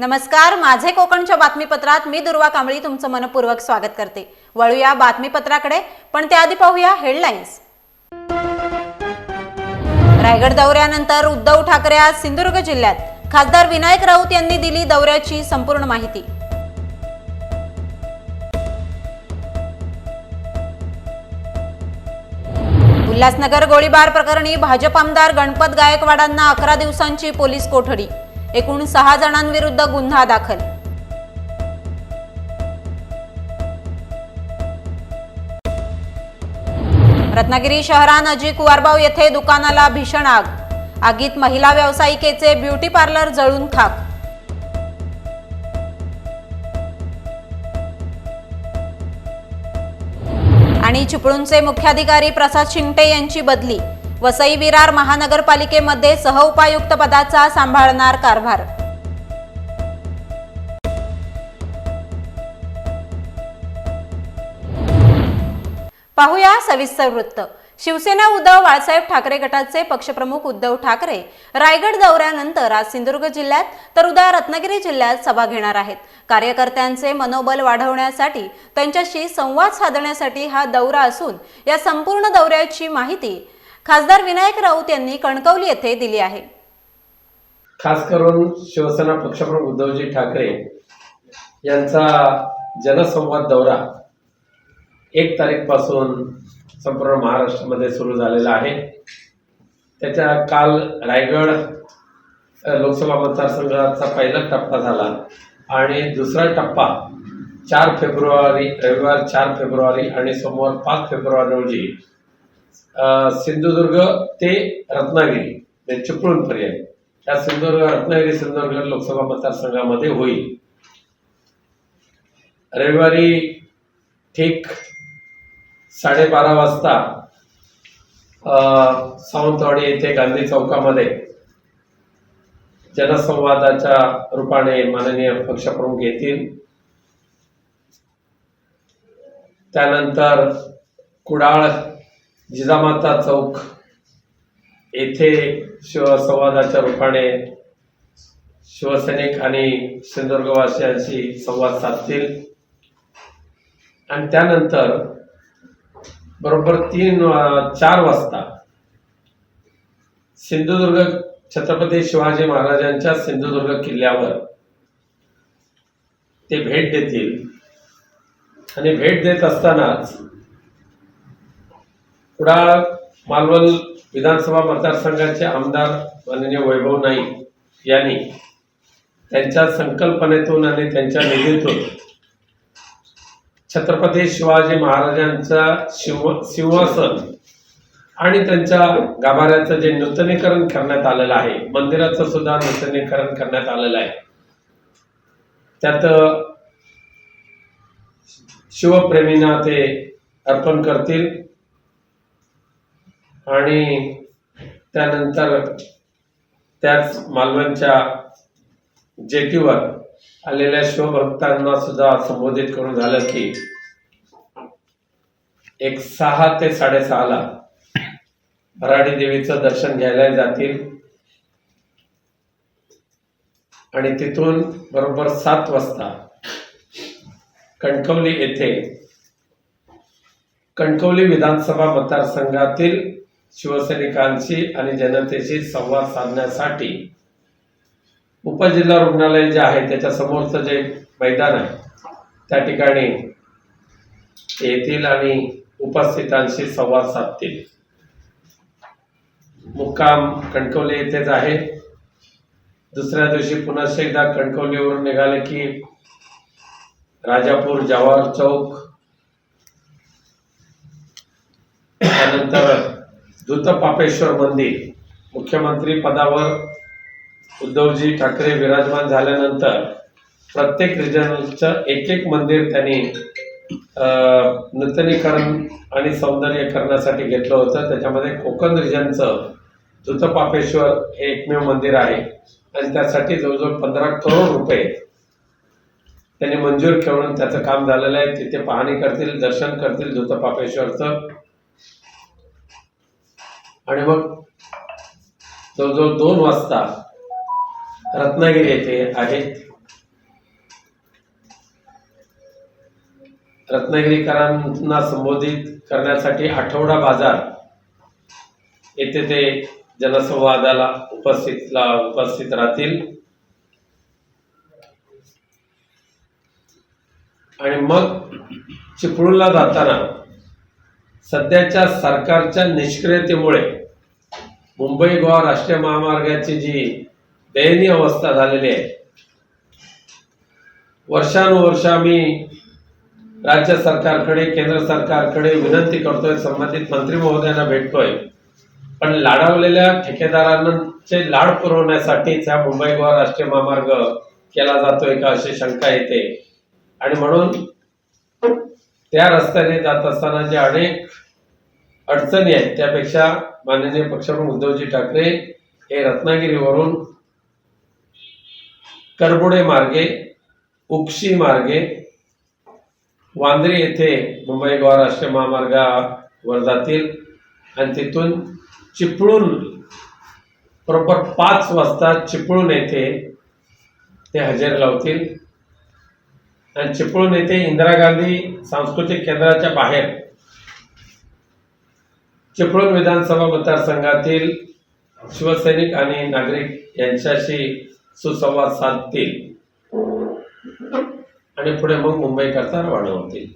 नमस्कार माझे कोकणच्या बातमीपत्रात मी दुर्वा कांबळी तुमचं मनपूर्वक स्वागत करते. वळूया बातमीपत्राकडे पण त्याआधी पाहूया हेडलाईन्स रायगड दौऱ्यानंतर उद्धव ठाकरे आज सिंधुदुर्ग जिल्ह्यात. खासदार विनायक राऊत यांनी दिली दौऱ्याची संपूर्ण माहिती. उल्हासनगर गोळीबार प्रकरणी भाजप आमदार गणपत गायकवाडांना अकरा दिवसांची पोलीस कोठडी. एकूण सहा जणांविरुद्ध गुन्हा दाखल. रत्नागिरी शहरानजीक कुवारबाव येथे दुकानाला भीषण आग. आगीत महिला व्यावसायिकेचे ब्युटी पार्लर जळून खाक आणि चिपळूणचे मुख्याधिकारी प्रसाद शिंगटे यांची बदली. वसई विरार महानगरपालिकेमध्ये सहउपायुक्त पदाचा सांभाळणार कारभार. पाहूया सविस्तर वृत्त. शिवसेना उद्धव बाळासाहेब ठाकरे गटाचे पक्षप्रमुख उद्धव ठाकरे रायगड दौऱ्यानंतर आज सिंधुदुर्ग जिल्ह्यात तर उद्या रत्नागिरी जिल्ह्यात सभा घेणार आहेत. कार्यकर्त्यांचे मनोबल वाढवण्यासाठी त्यांच्याशी संवाद साधण्यासाठी हा दौरा असून या संपूर्ण दौऱ्याची माहिती खासदार विनायक राऊत यांनी कणकवली येथे दिली आहे. खास करून शिवसेना पक्षप्रमुख उद्धवजी ठाकरे यांचा जनसंवाद दौरा एक तारीखपासून संपूर्ण महाराष्ट्रामध्ये सुरू झालेला आहे. त्याच्या काल रायगड लोकसभा मतदारसंघाचा पहिला टप्पा झाला आणि दुसरा टप्पा चार फेब्रुवारी रविवार चार फेब्रुवारी आणि सोमवार पाच फेब्रुवारी रोजी सिंधुदुर्ग ते रत्नागिरी म्हणजे चिपळूणपर्यंत. त्या सिंधुदुर्ग रत्नागिरी सिंधुदुर्ग लोकसभा मतदारसंघामध्ये होईल. रविवारी ठीक साडेबारा वाजता सावंतवाडी येथे गांधी चौकामध्ये जनसंवादाच्या रूपाने माननीय पक्षप्रमुख येतील. त्यानंतर कुडाळ जिजामाता चौक येथे शिवसंवादाच्या रूपाने शिवसैनिक आणि सिंधुदुर्गवासियांशी संवाद साधतील. आणि त्यानंतर बरोबर तीन चार वाजता सिंधुदुर्ग छत्रपती शिवाजी महाराजांच्या सिंधुदुर्ग किल्ल्यावर ते भेट देतील. आणि भेट देत असतानाच कुडाळ मालवण विधानसभा मतदारसंघाचे आमदार माननीय वैभव नाईक यांनी त्यांच्या संकल्पनेतून आणि त्यांच्या निधीतून छत्रपती शिवाजी महाराजांचा शिव सिंहासन आणि त्यांच्या गाभाऱ्याचं जे नूतनीकरण करण्यात आलेलं आहे मंदिराचं सुद्धा नूतनीकरण करण्यात आलेलं आहे. त्यात शिवप्रेमींना ते अर्पण करतील. आणि त्यानंतर त्याच मालवणच्या जेटीवर आलेल्या शिवभक्तांना सुद्धा संबोधित करून झालं की एक सहा ते साडेसहाला भराडी देवीचं दर्शन घ्यायला जातील. आणि तिथून बरोबर सात वाजता कणकवली येथे कणकवली विधानसभा मतदारसंघातील शिवसैनिकांशी आणि जनतेशी संवाद साधण्यासाठी उपजिल्हा रुग्णालय जे आहे त्याच्या समोरचं जे मैदान आहे त्या ठिकाणी येतील आणि उपस्थितांशी संवाद साधतील. मुक्काम कणकवली येथेच आहे. दुसऱ्या दिवशी पुन्हा एकदा कणकवलीवरून निघाले की राजापूर जवाहर चौक. त्यानंतर दूतपापेश्वर मंदिर. मुख्यमंत्री पदावर उद्धवजी ठाकरे विराजमान झाल्यानंतर प्रत्येक रिजनचं एक एक मंदिर त्यांनी नूतनीकरण आणि सौंदर्यीकरणासाठी घेतलं होतं. त्याच्यामध्ये कोकण रिजनचं दूतपापेश्वर हे एकमेव मंदिर आहे. आणि त्यासाठी जवळजवळ पंधरा करोड रुपये त्यांनी मंजूर ठेवून त्याचं काम झालेलं आहे. तिथे पाहणी करतील दर्शन करतील दूतपापेश्वरचं. आणि मग जवळजवळ दोन वाजता रत्नागिरी येथे आहेत रत्नागिरीकरांना संबोधित करण्यासाठी आठवडा बाजार येथे ते जनसंवादाला उपस्थित उपस्थित राहतील. आणि मग चिपळूणला जाताना सध्याच्या सरकारच्या निष्क्रियतेमुळे मुंबई गोवा राष्ट्रीय महामार्गाची जी दयनीय अवस्था झालेली आहे. वर्षानुवर्ष आम्ही राज्य सरकारकडे केंद्र सरकारकडे विनंती करतोय संबंधित मंत्री महोदयांना भेटतोय. पण लाडावलेल्या ठेकेदारांचे लाड पुरवण्यासाठीच हा मुंबई गोवा राष्ट्रीय महामार्ग केला जातोय का अशी शंका येते. आणि म्हणून त्या रस्त्याने जात असताना जे अनेक अडचणी आहेत त्यापेक्षा माननीय पक्षप्रमुख उद्धवजी ठाकरे हे रत्नागिरीवरून करबुडे मार्गे उक्षी मार्गे वांद्रे येथे मुंबई गोवा राष्ट्रीय महामार्गावर जातील आणि तिथून चिपळूण बरोबर पाच वाजता चिपळूण येथे ते हजेरी लावतील. आणि चिपळूण येथे इंदिरा गांधी सांस्कृतिक केंद्राच्या बाहेर चिपळूण विधानसभा मतदारसंघातील शिवसैनिक आणि नागरिक यांच्याशी सुसंवाद साधतील. आणि पुढे मग मुंबईकरता रवाना होतील.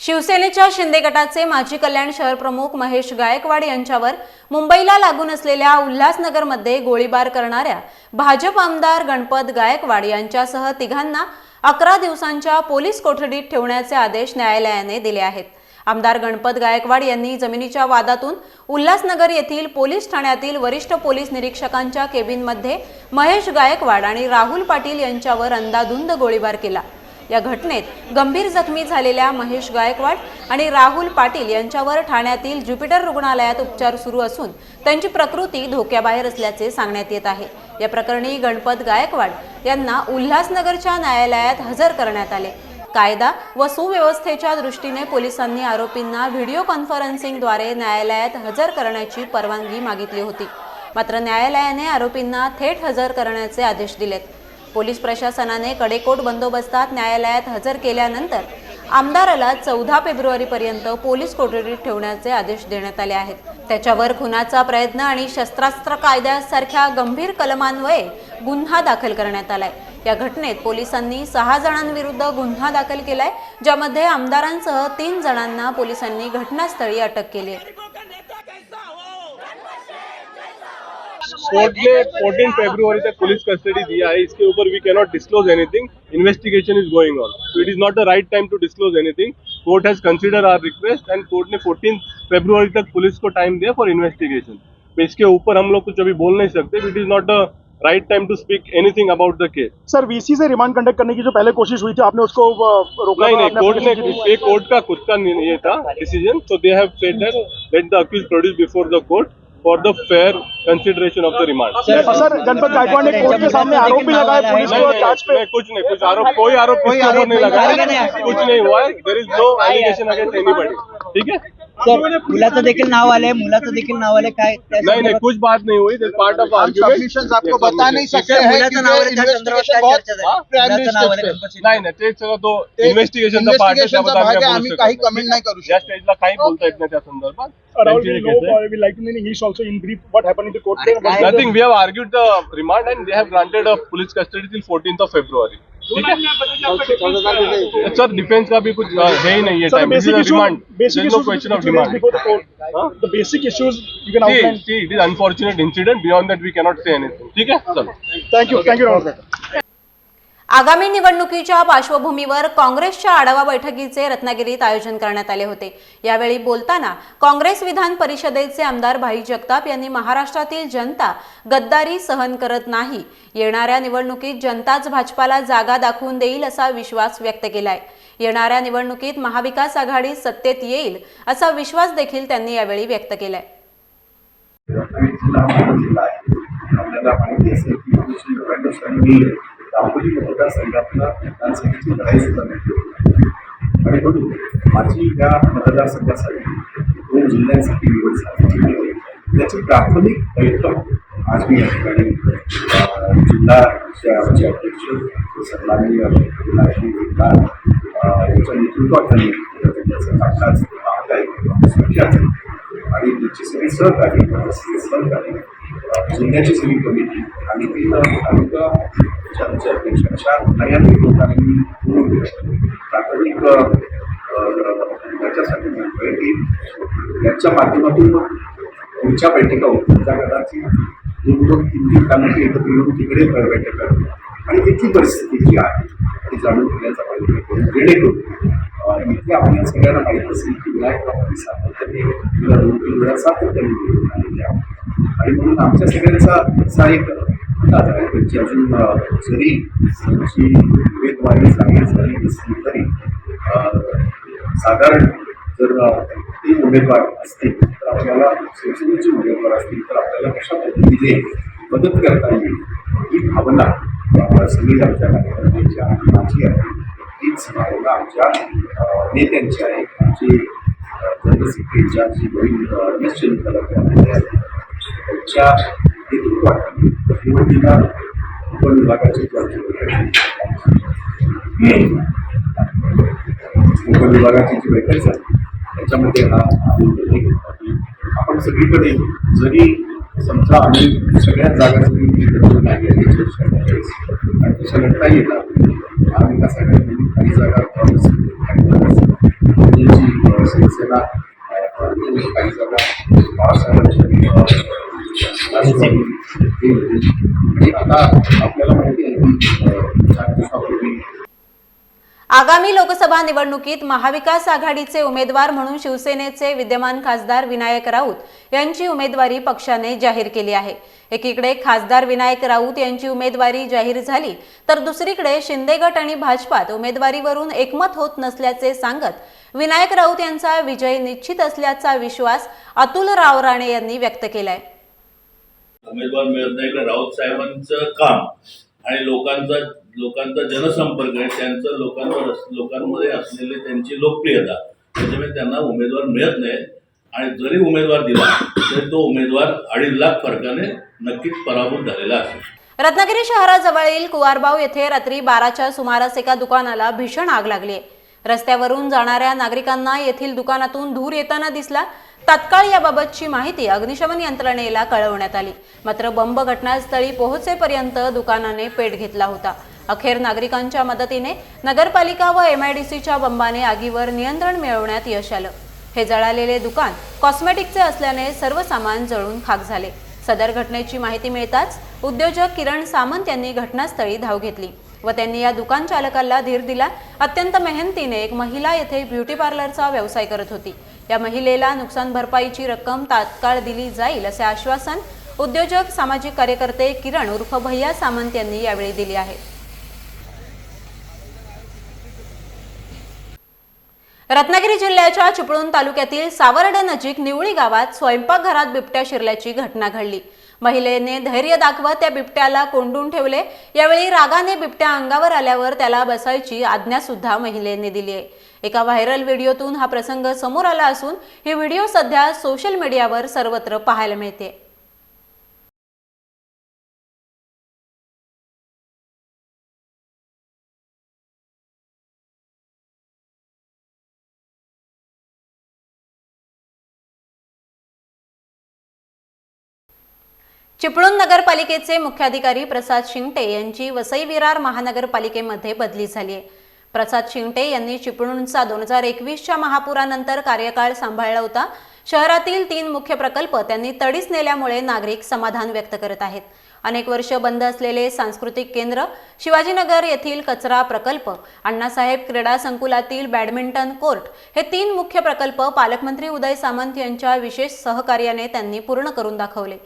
शिवसेनेच्या शिंदे गटाचे माजी कल्याण शहर प्रमुख महेश गायकवाड यांच्यावर मुंबईला लागून असलेल्या उल्हासनगरमध्ये गोळीबार करणाऱ्या भाजप आमदार गणपत गायकवाड यांच्यासह तिघांना अकरा दिवसांच्या पोलीस कोठडीत ठेवण्याचे आदेश न्यायालयाने दिले आहेत. आमदार गणपत गायकवाड यांनी जमिनीच्या वादातून उल्हासनगर येथील पोलीस ठाण्यातील वरिष्ठ पोलीस निरीक्षकांच्या केबिनमध्ये महेश गायकवाड आणि राहुल पाटील यांच्यावर अंदाधुंद गोळीबार केला. या घटनेत गंभीर जखमी झालेल्या महेश गायकवाड आणि राहुल पाटील यांच्यावर ठाण्यातील ज्युपिटर रुग्णालयात उपचार सुरू असून त्यांची प्रकृती धोक्याबाहेर असल्याचे सांगण्यात येत आहे. या प्रकरणी गणपत गायकवाड यांना उल्हासनगरच्या न्यायालयात हजर करण्यात आले. कायदा व सुव्यवस्थेच्या दृष्टीने पोलिसांनी आरोपींना व्हिडिओ कॉन्फरन्सिंगद्वारे न्यायालयात हजर करण्याची परवानगी मागितली होती. मात्र न्यायालयाने आरोपींना थेट हजर करण्याचे आदेश दिलेत. पोलीस प्रशासनाने कडेकोट बंदोबस्तात न्यायालयात हजर केल्यानंतर आमदाराला चौदा फेब्रुवारीपर्यंत पोलीस कोठडीत ठेवण्याचे आदेश देण्यात आले आहेत. त्याच्यावर खुनाचा प्रयत्न आणि शस्त्रास्त्र कायद्यासारख्या गंभीर कलमान्वये गुन्हा दाखल करण्यात आलाय. या घटनेत पोलिसांनी सहा जणांविरुद्ध गुन्हा दाखल केलाय ज्यामध्ये आमदारांसह तीन जणांना पोलिसांनी घटनास्थळी अटक केली. कोर्ट ने फोर्टीन फेब्रुवरी तक पुलिस कस्टडी दिया है इसके ऊपर we cannot disclose anything investigation is going on so it is not the right time to disclose anything court has consider our request and court ने फोर्टीन फेब्रुवरी तक police को time दिया for investigation इसके ऊपर हम लोग कुछ अभी बोल नहीं सकते. It is not the right time to speak anything about the case sir VC say remand conduct करने की जो पहले कोशिश हुई थी आपने उसको अ, रोका नहीं नहीं कोर्ट ने application की थी। ये कोर्ट का खुद का ये था decision so they have said that let the accused produce before the court for the fair consideration of the remand sir Ganpat Gaikwad ने कोर्ट के सामने आरोप भी लगाए पुलिस को जाँच पे। कुछ नहीं कुछ आरोप कोई आरोप कोई आरोप नहीं लगाया। कुछ नहीं हुआ है। There is no allegation against anybody ठीक है? सर मुलाचं देखील नाव आलंय मुलाचं देखील नाव आलंय काय त्या नहीं नहीं संदर्भात- कुछ बात नहीं हुई दिस पार्ट ऑफ submissions आपको बता नहीं सकते सर हैं मुलाचं नाव आलंय त्या संदर्भात काय बहुत चर्चा झाली मुलाचं नाव आलंय गणपत शिंदे. नाही नाही ते सगळं तो इन्व्हेस्टिगेशनचा पार्ट आहे त्याबद्दल आम्ही बोलू काही शकत comment नाही करू या शकत. स्टेजला काही बोलता येत नाही त्या संदर्भात Rahul, we know, uh, we like to know English also in brief what happened in the court. अरे काय- Nothing. We have argued the remand and they have granted a police custody till 14th of February. Sir defence का भी कुछ है ही नहीं है basic question of demand the basic issues it is unfortunate incident beyond that we cannot say anything ठीक है? Sir thank you thank you आगामी निवडणुकीच्या पार्श्वभूमीवर काँग्रेसच्या आढावा बैठकीचे रत्नागिरीत आयोजन करण्यात आले होते. यावेळी बोलताना काँग्रेस विधान परिषदेचे आमदार भाई जगताप यांनी महाराष्ट्रातील जनता गद्दारी सहन करत नाही. येणाऱ्या निवडणुकीत जनताच भाजपाला जागा दाखवून देईल असा विश्वास व्यक्त केलाय. येणाऱ्या निवडणुकीत महाविकास आघाडी सत्तेत येईल असा विश्वास देखील त्यांनी यावेळी व्यक्त केलाय. रत्नागिरी जिल्हा आहे. आपल्याला माहिती असेल की एकोणीसशे नव्याण्णव साली मी दापोली मतदारसंघातला विधानसभेची लढाई सुद्धा आणि म्हणून माझी या मतदारसंघासाठी दोन जिल्ह्यांसाठी निवड झाली त्याची प्राथमिक बैठक आज मी या ठिकाणी अं, जिल्हा अध्यक्ष सन्माननीय अभिलाषी विद्वान, याच्या यांच्या नेतृत्वाखाली त्याचं कामकाज पाहत आहे आणि त्यांची सगळी सहकारी सहकारी जिल्ह्याची सगळी कमिटी आणि ती तालुका अध्यक्ष अशा कार्यान्वित लोकांनी पूर्ण दिलं. प्राथमिक अं, याच्यासाठी म्हणतोय की याच्या माध्यमातून पुढच्या बैठका होत्या त्या गटाची दोन दोन तीन तीन तालुके एकत्र येऊन तिकडे बैठका आणि तिथली परिस्थिती जी आहे ती जाणून घेण्याचा प्रयत्न करून जेणेकरून अं, इथे आपल्या सगळ्यांना माहीत असेल की विनायक बाबती सातत्याने गेल्या दोन तीन वेळा सातत्याने निवडून आलेले आणि म्हणून आमच्या सगळ्यांचा असा एक आहे त्यांची अजून जरी त्यांची उमेदवारी जाहीर झाली नसली तरी साधारण जर अं, तीन उमेदवार असतील तर आपल्याला शिवसेनेचे उमेदवार असतील तर आपल्याला कशा पद्धतीने मदत करता येईल ही भावना सगळी आमच्या कार्यकर्त्यांची आणि माझी आहे. हीच भावना आमच्या अं, नेत्यांची आहे आमचे जनरल जी बहीण रमेश चंद्र त्यांच्या नेतृत्वाखाली निवडणुका आपण उपविभागाची जी बैठक झाली त्याच्यामध्ये हा आपण सगळीकडे जरी समजा आम्ही सगळ्या जागा करायची आणि तशा लढता येणार आम्ही का सगळ्यांनी काही जागा काही शिवसेना काही जागा बाळासाहेबांच्या आता आपल्याला माहिती आहे की आगामी लोकसभा निवडणुकीत महाविकास आघाडीचे उमेदवार म्हणून शिवसेनेचे विद्यमान खासदार विनायक राऊत यांची उमेदवारी पक्षाने जाहीर केली आहे. एकीकडे खासदार विनायक राऊत यांची उमेदवारी जाहीर झाली तर दुसरीकडे शिंदे गट आणि भाजपात उमेदवारीवरून एकमत होत नसल्याचे सांगत विनायक राऊत यांचा विजय निश्चित असल्याचा विश्वास अतुल राव राणे यांनी व्यक्त केलाय. उमेदवार मिळत नाही राऊत साहेबांचं काम आणि लोकांचा लोकांचा जनसंपर्क आहे त्यांचं लोकांवर लोकांमध्ये असलेली त्यांची लोकप्रियता त्याच्यामुळे त्यांना उमेदवार मिळत नाही. आणि जरी उमेदवार दिला तरी तो उमेदवार अडीच लाख फरकाने नक्कीच पराभूत झालेला असेल. रत्नागिरी शहराजवळील कुवारबाव येथे रात्री बाराच्या सुमारास एका दुकानाला भीषण आग लागली. रस्त्यावरून जाणाऱ्या नागरिकांना येथील दुकानातून धूर येताना दिसला. तात्काळ याबाबतची माहिती अग्निशमन यंत्रणेला कळवण्यात आली. मात्र बंब घटनास्थळी पोहोचेपर्यंत दुकानाने पेट घेतला होता. अखेर नागरिकांच्या मदतीने नगरपालिका व एमआयडीसीच्या बंबाने आगीवर नियंत्रण मिळवण्यात यश आलं. हे जळालेले दुकान कॉस्मेटिकचे असल्याने सर्व सामान जळून खाक झाले. सदर घटनेची माहिती मिळताच उद्योजक किरण सामंत यांनी घटनास्थळी धाव घेतली व त्यांनी या दुकान चालकाला धीर दिला. अत्यंत मेहनतीने एक महिला येथे ब्युटी पार्लरचा व्यवसाय करत होती. या महिलेला नुकसान भरपाईची रक्कम तात्काळ दिली जाईल असे आश्वासन उद्योजक सामाजिक कार्यकर्ते किरण उर्फ भैया सामंत यांनी यावेळी दिले आहे. रत्नागिरी जिल्ह्याच्या चिपळूण तालुक्यातील सावर्डे नजीक निवळी गावात स्वयंपाकघरात बिबट्या शिरल्याची घटना घडली. महिलेने धैर्य दाखवत त्या बिबट्याला कोंडून ठेवले. यावेळी रागाने बिबट्या अंगावर आल्यावर त्याला बसायची आज्ञा सुद्धा महिलेने दिली आहे. एका व्हायरल व्हिडिओतून हा प्रसंग समोर आला असून ही व्हिडिओ सध्या सोशल मीडियावर सर्वत्र पाहायला मिळते. चिपळूण नगरपालिकेचे मुख्याधिकारी प्रसाद शिंगटे यांची वसई विरार महानगरपालिकेमध्ये बदली झाली आहे. प्रसाद शिंगटे यांनी चिपळूणचा दोन हजार एकवीसच्या महापुरानंतर कार्यकाळ सांभाळला होता. शहरातील तीन मुख्य प्रकल्प त्यांनी तडीस नेल्यामुळे नागरिक समाधान व्यक्त करत आहेत. अनेक वर्ष बंद असलेले सांस्कृतिक केंद्र शिवाजीनगर येथील कचरा प्रकल्प अण्णासाहेब क्रीडा संकुलातील बॅडमिंटन कोर्ट हे तीन मुख्य प्रकल्प पालकमंत्री उदय सामंत यांच्या विशेष सहकार्याने त्यांनी पूर्ण करून दाखवले.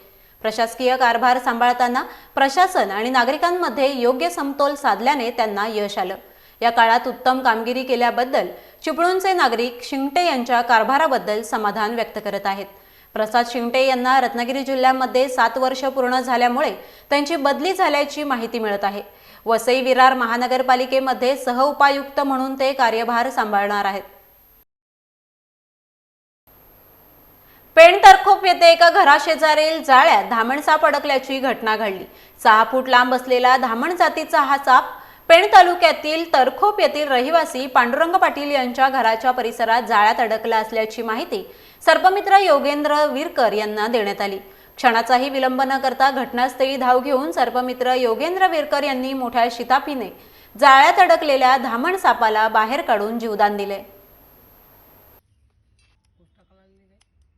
प्रशासकीय कारभार सांभाळताना प्रशासन आणि नागरिकांमध्ये योग्य समतोल साधल्याने त्यांना यश आलं. या काळात उत्तम कामगिरी केल्याबद्दल चिपळूणचे नागरिक शिंगटे यांच्या कारभाराबद्दल समाधान व्यक्त करत आहेत. प्रसाद शिंगटे यांना रत्नागिरी जिल्ह्यामध्ये सात वर्ष पूर्ण झाल्यामुळे त्यांची बदली झाल्याची माहिती मिळत आहे. वसई विरार महानगरपालिकेमध्ये सहउपायुक्त म्हणून ते कार्यभार सांभाळणार आहेत. पेण तरखोप येथे एका घराशेजारील जाळ्यात धामण साप अडकल्याची घटना घडली. सहा फूट लांब असलेला धामण जातीचा हा साप पेण तालुक्यातील तरखोप येथील रहिवासी पांडुरंग पाटील यांच्या घराच्या परिसरात जाळ्यात अडकला असल्याची माहिती सर्पमित्र योगेंद्र विरकर यांना देण्यात आली. क्षणाचाही विलंब न करता घटनास्थळी धाव घेऊन सर्पमित्र योगेंद्र विरकर यांनी मोठ्या शितापीने जाळ्यात अडकलेल्या धामण सापाला बाहेर काढून जीवदान दिले.